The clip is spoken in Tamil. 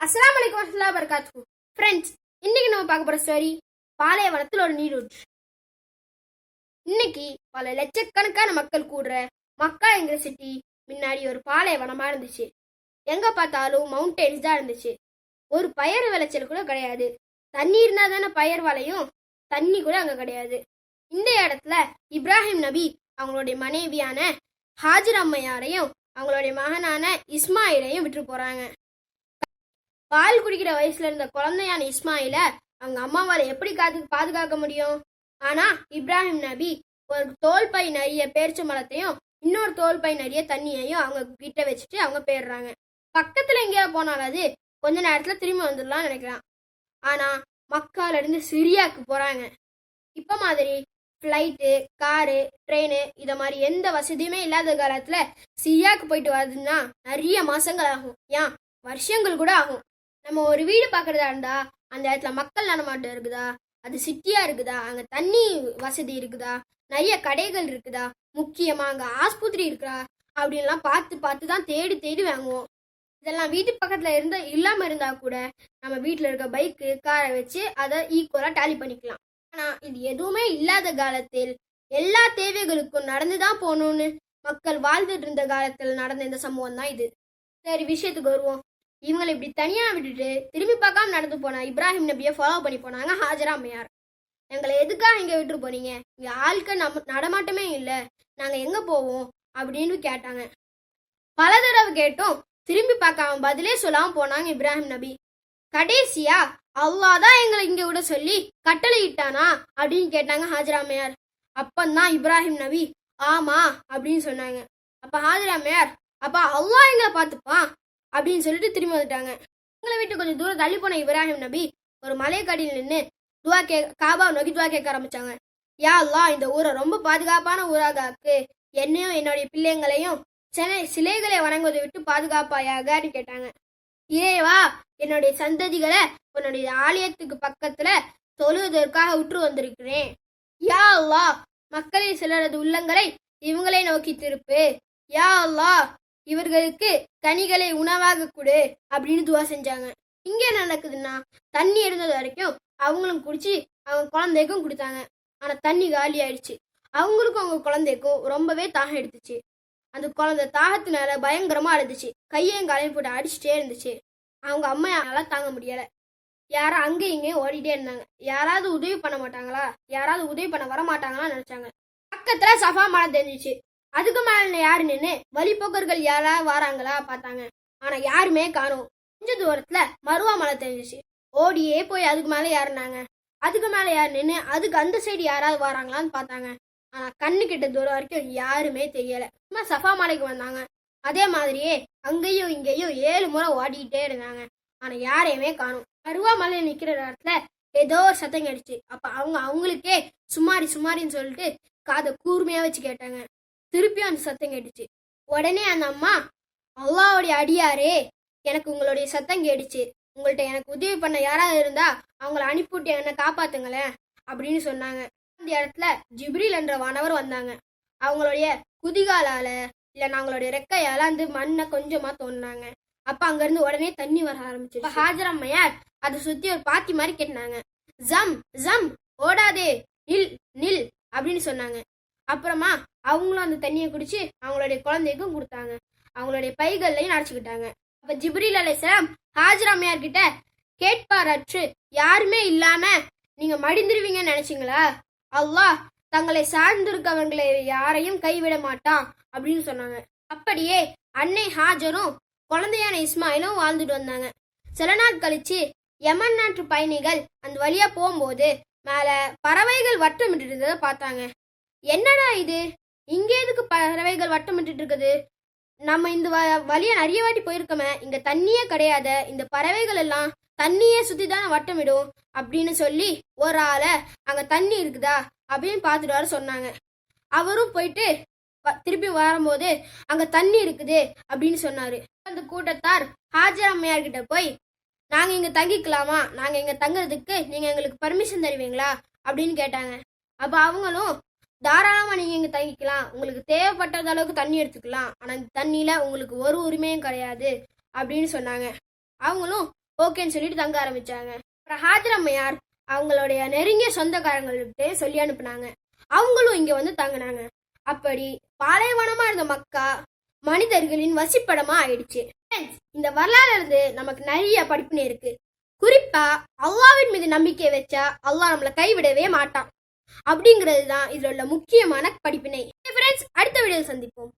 அஸ்லாம் வலைக்கம் வரஹ்மத்துல்லாஹி வரகாத்து ஃப்ரெண்ட்ஸ் இன்னைக்கு நம்ம பார்க்க போற ஸ்டோரி பாலைவனத்தில் ஒரு நீரூற்று இன்னைக்கு பல லட்சக்கணக்கான மக்கள் கூடுற மக்கா என்கிற சிட்டி முன்னாடி ஒரு பாலைவனமா இருந்துச்சு. எங்க பார்த்தாலும் மவுண்டெயின்ஸ் தான் இருந்துச்சு. ஒரு பயிர் விளைச்சல் கூட கிடையாது. தண்ணி இருந்தா தானே பயிர் வளையும்? தண்ணி கூட அங்க கிடையாது. இந்த இடத்துல இப்ராஹிம் நபி அவங்களுடைய மனைவியான ஹாஜிர் அம்மையாரையும் அவங்களுடைய மகனான இஸ்மாயிலையும் விட்டு போறாங்க. பால் குடிக்கிற வயசுல இருந்த குழந்தையான இஸ்மாயில அவங்க அம்மாவால எப்படி காத்து பாதுகாக்க முடியும்? ஆனா இப்ராஹிம் நபி ஒரு தோல் பை நிறைய பேரிச்ச மரத்தையும் இன்னொரு தோல் பை நிறைய தண்ணியையும் அவங்க கிட்ட வச்சுட்டு அவங்க போயிடுறாங்க. பக்கத்துல எங்கேயாவது போனாலாவது கொஞ்ச நேரத்துல திரும்பி வந்துடலாம் நினைக்கலாம் ஆனா மக்கால இருந்து சிரியாக்கு போறாங்க. இப்ப மாதிரி ஃப்ளைட்டு காரு ட்ரெயின் இத மாதிரி எந்த வசதியுமே இல்லாத காலத்துல சிரியாக்கு போயிட்டு வர்றதுன்னா நிறைய மாசங்கள் ஆகும். ஏன்? வருஷங்கள் கூட ஆகும். நம்ம ஒரு வீடு பார்க்குறதா இருந்தா அந்த இடத்துல மக்கள் நடமாட்டம் இருக்குதா? அது சிட்டியாக இருக்குதா? அங்கே தண்ணி வசதி இருக்குதா? நிறைய கடைகள் இருக்குதா? முக்கியமாக அங்கே ஆஸ்பத்திரி இருக்கா? அப்படின்லாம் பார்த்து பார்த்து தான் தேடி தேடி வாங்குவோம். இதெல்லாம் வீட்டு பக்கத்தில் இருந்தால் இல்லாமல் இருந்தால் கூட நம்ம வீட்டில் இருக்க பைக்கு காரை வச்சு அதை ஈக்குவலாக டேலி பண்ணிக்கலாம். ஆனால் இது எதுவுமே இல்லாத காலத்தில் எல்லா தேவைகளுக்கும் நடந்து தான் போகணும்னு மக்கள் வாழ்ந்துட்டு இருந்த காலத்தில் நடந்த இந்த சம்பவம் தான் இது. சரி விஷயத்துக்கு வருவோம். இவங்களை இப்படி தனியா விட்டுட்டு திரும்பி பார்க்காம நடந்து போன இப்ராஹிம் நபியை ஃபாலோ பண்ணி போனாங்க ஹாஜரா அம்மையார். எங்களை எதுக்காக இங்கே விட்டுட்டு போனீங்க? இங்கே ஆளுக்க நம்ம நடமாட்டமே இல்லை. நாங்கள் எங்கே போவோம்? அப்படின்னு கேட்டாங்க. பல தடவை கேட்டோம். திரும்பி பார்க்காம பதிலே சொல்லாமல் போனாங்க இப்ராஹிம் நபி. கடைசியா அல்லாஹ் தான் எங்களை இங்கே விட சொல்லி கட்டளை இட்டானா அப்படின்னு கேட்டாங்க ஹாஜரா அம்மையார். அப்பந்தான் இப்ராஹிம் நபி ஆமா அப்படின்னு சொன்னாங்க. அப்ப ஹாஜராமையார் அம்மையார் அப்ப அல்லாஹ் எங்களை பார்த்துப்பான். அப்படின்னு சொல்லிட்டு திரும்பி வந்துட்டாங்க. எங்களை விட்டு கொஞ்சம் தூரம் தள்ளி போன இப்ராஹிம் நபி ஒரு மலைக்கடியில் நின்று துவா கே காபா நோக்கி துவா கேட்க ஆரம்பிச்சாங்க. யா அல்லாஹ் இந்த ஊரை ரொம்ப பாதுகாப்பான ஊராக ஆக்கு. என்னையும் என்னுடைய பிள்ளைங்களையும் சென்னை சிலைகளை வணங்குவதை விட்டு பாதுகாப்பாயாகன்னு கேட்டாங்க. இறைவா என்னுடைய சந்ததிகளை உன்னுடைய ஆலயத்துக்கு பக்கத்துல தொழுவதற்காக உற்று வந்திருக்கிறேன். யா அல்லா மக்களின் சிலரது உள்ளங்களை இவங்களை நோக்கி திருப்பு. யா அல்லா இவர்களுக்கு கனிகளை உணவாக கொடு அப்படின்னு துவா செஞ்சாங்க. இங்க என்ன நடக்குதுன்னா தண்ணி இருந்தது வரைக்கும் அவங்களும் குடிச்சு அவங்க குழந்தைக்கும் கொடுத்தாங்க. ஆனா தண்ணி காலி ஆயிடுச்சு. அவங்களுக்கும் அவங்க குழந்தைக்கும் ரொம்பவே தாகம் எடுத்துச்சு. அந்த குழந்தை தாகத்தினால பயங்கரமா அழுதுச்சு. கையையும் காலையும் போட்டு அடிச்சுட்டே இருந்துச்சு. அவங்க அம்மையால தாங்க முடியல. யாரும் அங்கேயும் இங்கேயும் ஓடிட்டே இருந்தாங்க. யாராவது உதவி பண்ண மாட்டாங்களா? யாராவது உதவி பண்ண வர மாட்டாங்களா நினைச்சாங்க. பக்கத்துல சஃபா மரம் தெரிஞ்சிச்சு. அதுக்கு மேல யாரு நின்று வழிபோக்கர்கள் யாராவது வராங்களா பார்த்தாங்க. ஆனா யாருமே காணும். கொஞ்ச தூரத்துல மருவா மலை தெரிஞ்சிச்சு. ஓடியே போய் அதுக்கு மேல யாருனாங்க அதுக்கு மேல யார் நின்று அதுக்கு அந்த சைடு யாராவது வராங்களான்னு பார்த்தாங்க. ஆனா கண்ணு கிட்ட தூரம் வரைக்கும் யாருமே தெரியல. சும்மா சஃபா மலைக்கு வந்தாங்க. அதே மாதிரியே அங்கேயும் இங்கேயும் ஏழு முறை ஓடிக்கிட்டே இருந்தாங்க. ஆனா யாரையுமே காணும். மருவா மலை நிக்கிற இடத்துல ஏதோ ஒரு சத்தம் கிடைச்சு அப்ப அவங்க அவங்களுக்கே சுமாரி சுமாரின்னு சொல்லிட்டு காதை கூர்மையா வச்சு கேட்டாங்க. திருப்பியும் அந்த சத்தம் கேட்டுச்சு. உடனே அந்த அம்மா அல்லாவுடைய அடியாரே எனக்கு உங்களுடைய சத்தம் கேட்டுச்சு. உங்கள்ட்ட எனக்கு உதவி பண்ண யாராவது இருந்தா அவங்கள அனுப்பிவிட்டு என்ன காப்பாத்துங்களேன் அப்படின்னு சொன்னாங்க. அந்த இடத்துல ஜிப்ரில் என்ற வானவர் வந்தாங்க. அவங்களுடைய குதிகாலால இல்ல நாங்களுடைய ரெக்கையால அந்த மண்ணை கொஞ்சமா தோண்டினாங்க. அப்ப அங்க இருந்து உடனே தண்ணி வர ஆரம்பிச்சு ஹாஜர் அம்மையார் அதை சுத்தி ஒரு பாத்தி மாதிரி கேட்டாங்க ஜம் ஜம் ஓடாதே நில் நில் அப்படின்னு சொன்னாங்க. அப்புறமா அவங்களும் அந்த தண்ணியை குடிச்சு அவங்களுடைய குழந்தைக்கும் கொடுத்தாங்க. அவங்களுடைய பைகள்லையும் அடைச்சிக்கிட்டாங்க. அப்ப ஜிப்ரீல் அலைசலாம் ஹாஜர் அம்மையார் கிட்ட கேட்பாரற்று யாருமே இல்லாம நீங்க மடிந்துருவீங்கன்னு நினைச்சீங்களா? அல்லாஹ் தங்களை சார்ந்திருக்கவங்களை யாரையும் கைவிட மாட்டான் அப்படின்னு சொன்னாங்க. அப்படியே அன்னை ஹாஜரும் குழந்தையான இஸ்மாயிலும் வாழ்ந்துட்டு வந்தாங்க. சில நாள் கழிச்சு யமன் நாட்டு பயணிகள் அந்த வழியா போகும்போது மேல பறவைகள் வட்டமிட்டு இருந்ததை பார்த்தாங்க. என்னடா இது? இங்கே எதுக்கு பறவைகள் வட்டமிட்டு இருக்குது நம்ம இந்த வ- வழியை நிறைய வாட்டி போயிருக்கோமே இங்க தண்ணியே கிடையாத இந்த பறவைகள் எல்லாம் தண்ணியே சுத்தி தானே வட்டமிடும் அப்படின்னு சொல்லி ஒரு ஆளை அங்க தண்ணி இருக்குதா அப்படின்னு பார்த்துட்டு வர சொன்னாங்க. அவரும் போயிட்டு வ- திருப்பி வரும்போது அங்க தண்ணி இருக்குது அப்படின்னு சொன்னாரு. அந்த கூட்டத்தார் ஹாஜர் அம்மையார் கிட்ட போய் நாங்க இங்க தங்கிக்கலாமா? நாங்க இங்க தங்குறதுக்கு நீங்க எங்களுக்கு பர்மிஷன் தருவீங்களா? அப்படின்னு கேட்டாங்க. அப்ப அவங்களும் தாராளமாக நீங்கள் இங்கே தங்கிக்கலாம். உங்களுக்கு தேவைப்பட்டது அளவுக்கு தண்ணி எடுத்துக்கலாம். ஆனால் இந்த தண்ணியில் உங்களுக்கு ஒரு உரிமையும் கிடையாது அப்படின்னு சொன்னாங்க. அவங்களும் ஓகேன்னு சொல்லிட்டு தங்க ஆரம்பிச்சாங்க. அப்புறம் ஹாஜரம்மையார் அவங்களுடைய நெருங்கிய சொந்தக்காரங்கள்கிட்ட சொல்லி அனுப்புனாங்க. அவங்களும் இங்கே வந்து தங்கினாங்க. அப்படி பாலைவனமாக இருந்த மக்கா மனிதர்களின் வசிப்படமாக ஆயிடுச்சு. இந்த வரலாறுல இருந்து நமக்கு நிறைய படிப்புனே இருக்கு. குறிப்பா அல்லாவின் மீது நம்பிக்கை வச்சா அல்லாஹ் நம்மளை கைவிடவே மாட்டான். அப்படிங்கிறது தான் இதில் உள்ள முக்கியமான படிப்பினை. ஃப்ரெண்ட்ஸ் அடுத்த வீடியோ சந்திப்போம்.